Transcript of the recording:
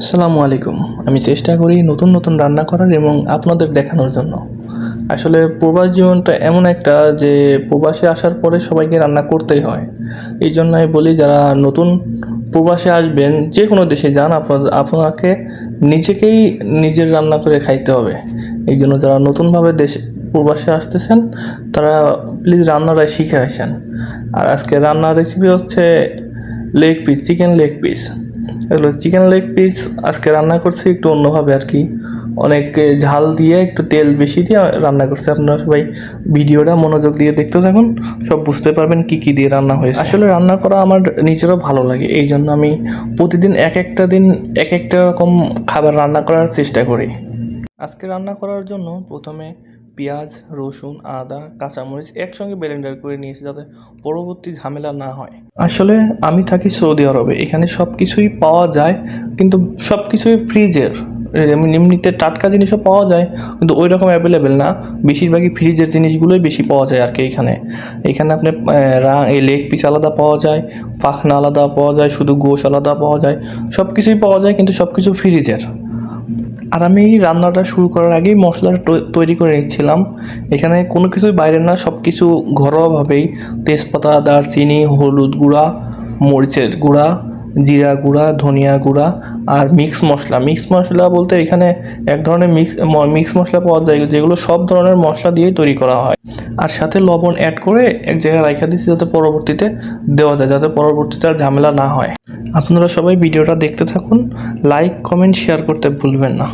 আসসালামু আলাইকুম। আমি চেষ্টা করি নতুন নতুন রান্না করার এবং আপনাদের দেখানোর জন্য। আসলে প্রবাস জীবনটা এমন একটা যে প্রবাসে আসার পরে সবাইকে রান্না করতেই হয়। এই জন্য আমি বলি, যারা নতুন প্রবাসে আসবেন যে কোনো দেশে যান, আপনার, আপনাকে নিজেকেই নিজের রান্না করে খাইতে হবে। এই জন্য যারা নতুনভাবে দেশে, প্রবাসে আসতেছেন, তারা প্লিজ রান্নাটা শিখে আসেন। আর আজকে রান্নার রেসিপি হচ্ছে leg piece chicken leg piece এগুলো চিকেন লেগ পিস আজকে রান্না করছি একটু অন্যভাবে আর কি। অনেক ঝাল দিয়ে একটু তেল বেশি দিয়ে রান্না করছি। আপনারা সবাই ভিডিওটা মনোযোগ দিয়ে দেখতে থাকুন সব বুঝতে পারবেন কি কি দিয়ে রান্না হয়েছে। আসলে রান্না করা আমার নিজেরও ভালো লাগে এই জন্য আমি প্রতিদিন এক একটা দিন এক একটা রকম খাবার রান্না করার চেষ্টা করি। আজকে রান্না করার জন্য প্রথমে পেঁয়াজ রসুন আদা কাঁচামরিচ একসঙ্গে ব্লেন্ডার করে নিয়েছি যাতে পরবর্তী ঝামেলা না হয়। আসলে আমি থাকি সৌদি আরবে এখানে সব কিছুই পাওয়া যায় কিন্তু সব কিছুই ফ্রিজের। এমনি এমনিতে টাটকা জিনিসও পাওয়া যায় কিন্তু ওই রকম অ্যাভেলেবেল না। বেশিরভাগই ফ্রিজের জিনিসগুলোই বেশি পাওয়া যায় আর কি এখানে। এখানে আপনি আহ, রা এই লেগ পিস আলাদা পাওয়া যায় পাখনা আলাদা পাওয়া যায় শুধু গোশ আলাদা পাওয়া যায়। সব কিছুই পাওয়া যায় কিন্তু সব কিছু ফ্রিজের। আর আমি রান্নাটা শুরু করার আগেই মশলাটা তৈরি করে নিচ্ছিলাম এখানে কোনো কিছুই বাইরে না সব কিছু ঘরোয়াভাবেই। তেজপাতা, দারচিনি, হলুদ গুঁড়া, মরিচের গুঁড়া জিরা গুঁড়া, ধনিয়া গুঁড়া আর মিক্স মশলা। মিক্স মশলা বলতে এখানে এক ধরনের মিক্স মিক্স মশলা পাওয়া যায়, যেগুলো সব ধরনের মশলা দিয়েই তৈরি করা হয়। আর সাথে লবণ অ্যাড করে এক জায়গায় রাখা দিচ্ছি যাতে পরবর্তীতে দেওয়া যায়, যাতে পরবর্তীতে আর ঝামেলা না হয়। আপনারা সবাই ভিডিওটা দেখতে থাকুন লাইক কমেন্ট শেয়ার করতে ভুলবেন না।